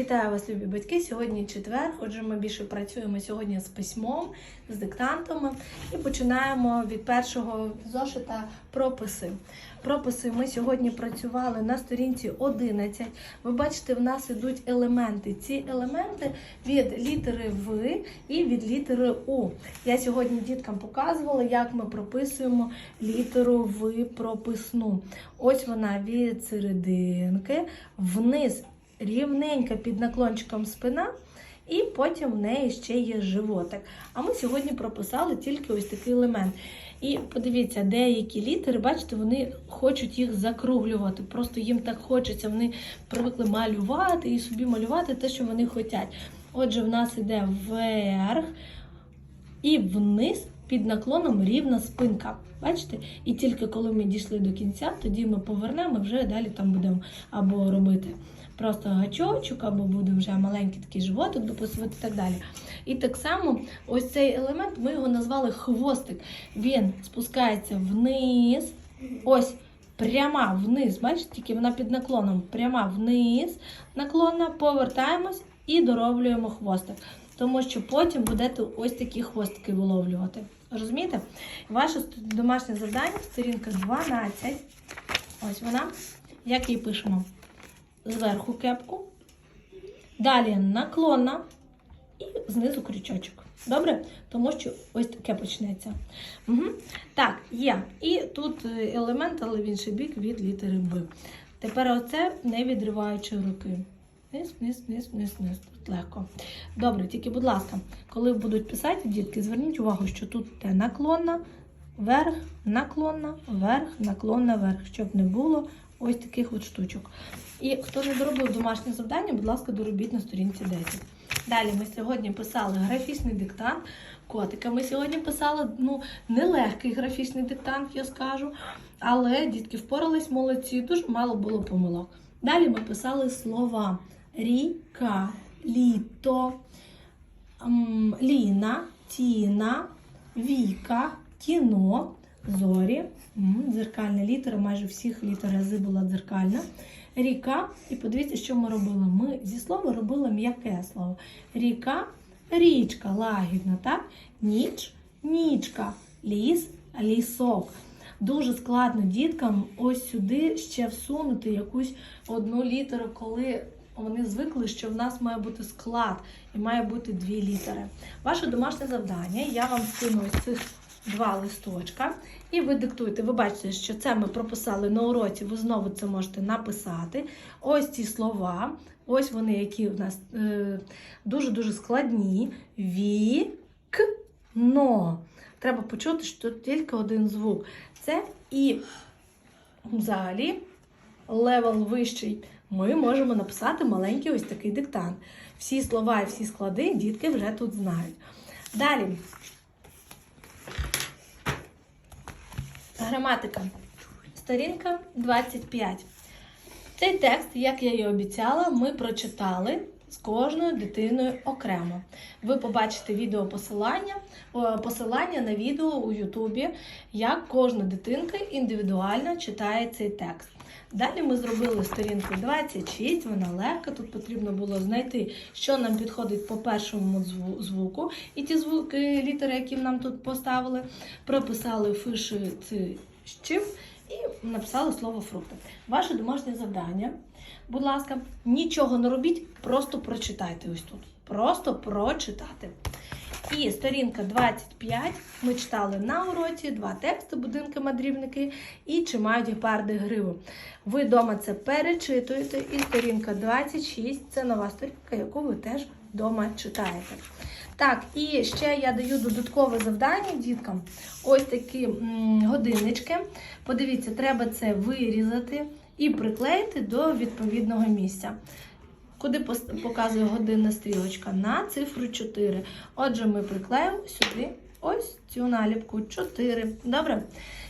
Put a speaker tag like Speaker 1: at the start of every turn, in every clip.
Speaker 1: Вітаю вас, любі батьки. Сьогодні четвер. Отже, ми більше працюємо сьогодні з письмом, з диктантами і починаємо від першого зошита прописи. Прописи ми сьогодні працювали на сторінці 11. Ви бачите, в нас ідуть елементи. Ці елементи від літери В і від літери У. Я сьогодні діткам показувала, як ми прописуємо літеру В прописну. Ось вона від серединки вниз рівненька під наклончиком спина, і потім в неї ще є животик. А ми сьогодні прописали тільки ось такий елемент. І подивіться, деякі літери, бачите, вони хочуть їх закруглювати. Просто їм так хочеться, вони привикли малювати і собі малювати те, що вони хочуть. Отже, в нас іде вверх і вниз під наклоном рівна спинка. Бачите? І тільки коли ми дійшли до кінця, тоді ми повернемо і вже далі там будемо або робити просто гачочок, або буде вже маленький такий животик дописувати і так далі. І так само ось цей елемент ми його назвали хвостик. Він спускається вниз, ось пряма вниз, бачите, тільки вона під наклоном, пряма вниз, наклонна, повертаємось і дороблюємо хвостик. Тому що потім будете ось такі хвостики виловлювати. Розумієте? Ваше домашнє завдання, сторінка 12. Ось вона. Як її пишемо? Зверху кепку. Далі наклонна і знизу крючочок. Добре? Тому що ось таке почнеться. Угу. Так, є. І тут е, елемент, але в інший бік від літери Б. Тепер оце не відриваючи руки. Вниз, вниз, вниз, вниз, вниз. Тут легко. Добре, тільки, будь ласка, коли будуть писати, дітки, зверніть увагу, що тут йде наклонна, вверх, наклонна, вверх, наклонна, вверх, щоб не було ось таких от штучок. І хто не доробив домашнє завдання, будь ласка, доробіть на сторінці 10. Далі ми сьогодні писали графічний диктант. Котика ми сьогодні писали ну, нелегкий графічний диктант, я скажу. Але дітки впорались молодці, дуже мало було помилок. Далі ми писали слова ріка, літо, ліна, тіна, віка, кіно, зорі. Дзеркальна літера, майже всіх літер рази була дзеркальна. Ріка, і подивіться, що ми робили. Ми зі слова робили м'яке слово. Ріка, річка, лагідна, так? Ніч, нічка, ліс, лісок. Дуже складно діткам ось сюди ще всунути якусь одну літеру, коли вони звикли, що в нас має бути склад і має бути дві літери. Ваше домашнє завдання, я вам скину ось цих два листочка, і ви диктуєте. Ви бачите, що це ми прописали на уроці, ви знову це можете написати. Ось ці слова, ось вони, які в нас е, дуже-дуже складні. Вікно. Треба почути, що тут тільки один звук. Це і взагалі левел вищий. Ми можемо написати маленький ось такий диктант. Всі слова і всі склади дітки вже тут знають. Далі. Граматика. Сторінка 25. Цей текст, як я і обіцяла, ми прочитали з кожною дитиною окремо. Ви побачите відео посилання, посилання на відео у Ютубі, як кожна дитинка індивідуально читає цей текст. Далі ми зробили сторінку 26, вона легка. Тут потрібно було знайти, що нам підходить по першому зву- звуку. І ті звуки, літери, які нам тут поставили, прописали фиши щив і написали слово фрукти. Ваше домашнє завдання, будь ласка, нічого не робіть, просто прочитайте ось тут. Просто прочитати. І сторінка 25 ми читали на уроці два тексти, будинки, мандрівники і чи мають гепарди гриву. Ви вдома це перечитуєте, і сторінка 26 це нова сторінка, яку ви теж вдома читаєте. Так, і ще я даю додаткове завдання діткам. Ось такі годиннички. Подивіться, треба це вирізати і приклеїти до відповідного місця. Куди показує годинна стрілочка? На цифру 4. Отже, ми приклеїмо сюди ось цю наліпку 4. Добре?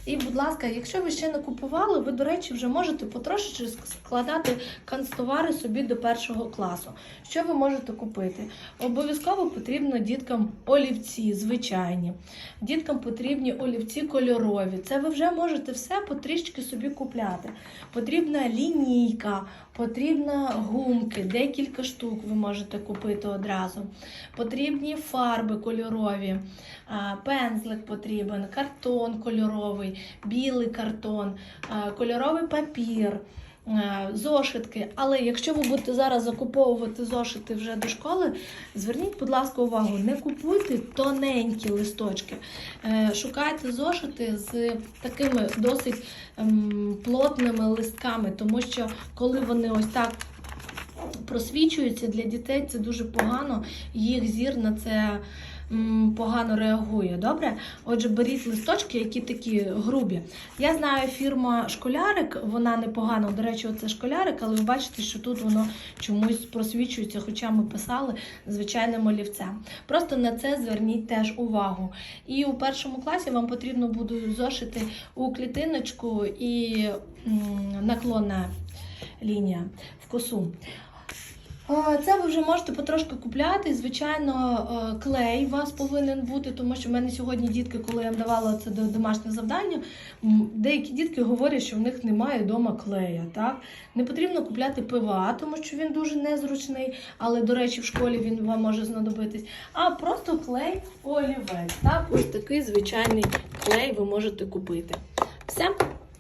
Speaker 1: І, будь ласка, якщо ви ще не купували, ви, до речі, вже можете потрошечки складати канцтовари собі до першого класу. Що ви можете купити? Обов'язково потрібно діткам олівці, звичайні. Діткам потрібні олівці кольорові. Це ви вже можете все потрішки собі купляти. Потрібна лінійка, потрібна гумки, декілька штук ви можете купити одразу. Потрібні фарби кольорові, а, пензлик потрібен, картон кольоровий, білий картон, кольоровий папір. е, Зошитки, але якщо ви будете зараз закуповувати зошити вже до школи, зверніть, будь ласка, увагу, не купуйте тоненькі листочки. Е, Шукайте зошити з такими досить ем, плотними листками, тому що коли вони ось так просвічуються для дітей, це дуже погано. Їх зір на це погано реагує. Добре? Отже, беріть листочки, які такі грубі. Я знаю фірма Школярик, вона непогана. До речі, оце школярик, але ви бачите, що тут воно чомусь просвічується, хоча ми писали звичайним олівцем. Просто на це зверніть теж увагу. І у першому класі вам потрібно буде зошити у клітиночку і наклонна лінія в косу. Це ви вже можете потрошки купляти. Звичайно, е, клей у вас повинен бути, тому що в мене сьогодні дітки, коли я давала це до- домашнє завдання, деякі дітки говорять, що в них немає вдома клея. Так? Не потрібно купляти пива, тому що він дуже незручний, але, до речі, в школі він вам може знадобитись. А просто клей олівець. Так? Ось такий звичайний клей ви можете купити. Все,